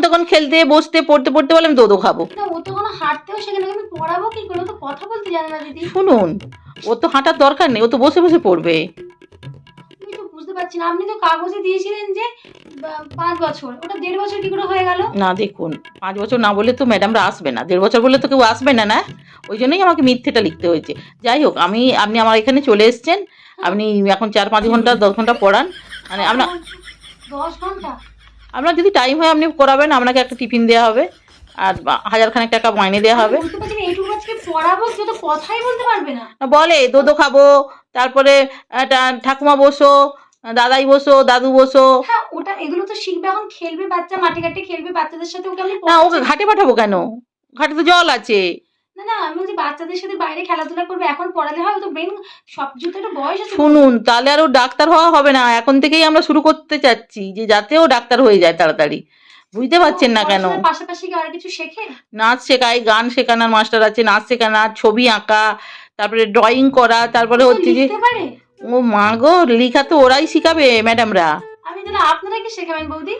তখন খেলতে বসতে পড়তে পড়তে বলে আমি দোদো খাব। ও তো কোনো হাঁটতেও শেখে আমি পড়াবো কি করে? তো কথা বলতে জানে না দিদি। শুনুন ও তো হাঁটার দরকার নেই ও তো বসে বসে পড়বে। আমি তো বুঝতে পারছি না। আপনি তো কাগজে দিয়েছিলেন যে বা- পাঁচ বছর। ওটা দেড় বছর কি করে হয়ে গেল? না দেখুন পাঁচ বছর না বলে তো ম্যাডামরা আসবে না। দেড় বছর বললে তো কেউ আসবে না না? ওই জন্যই আমাকে মিথ্যেটা লিখতে হয়েছে। যাই হোক আমি আপনি আমার এখানে চলে এসেছেন। আপনি এখন চার পাঁচ ঘণ্টা দশ ঘণ্টা পড়ান। মানে আপনার দশ ঘণ্টা? আপনার যদি টাইম হয় আপনি করাবেন আপনাকে একটা টিফিন দেওয়া হবে আর হাজারখানেক টাকা মাইনে দেওয়া হবে। বলে দোদো খাব তারপরে ঠাকুমা বসো দাদাই বসো দাদু বসো। হ্যাঁ ওটা এগুলো তো শিখবে এখন খেলবে বাচ্চা মাঠে ঘাটে খেলবে বাচ্চাদের সাথে ওকে আমি না ওকে ঘাটে পাঠাবো কেন? ঘাটে তো জল আছে। না না আমি বলছি বাচ্চাদের সাথে বাইরে খেলাধুলা করবে এখন পড়ালে হয় তো ব্রেন সব যেহেতু একটা বয়স আছে। শুনুন তাহলে আর ও ডাক্তার হওয়া হবে না এখন থেকেই আমরা শুরু করতে চাচ্ছি যে যাতে ও ডাক্তার হয়ে যায় তাড়াতাড়ি। বুঝতে পারছেন না কেন? পাশাপাশি আর কিছু শেখে? নাচ শেখায় গান শেখানোর মাস্টার আছে নাচ শেখানোর ছবি আঁকা তারপরে ড্রয়িং করা তারপরে হচ্ছে যে ও মা গো লেখা তো ওরাই শিখাবে ম্যাডামরা আমি তাহলে আপনারা কি শেখাবেন বৌদি?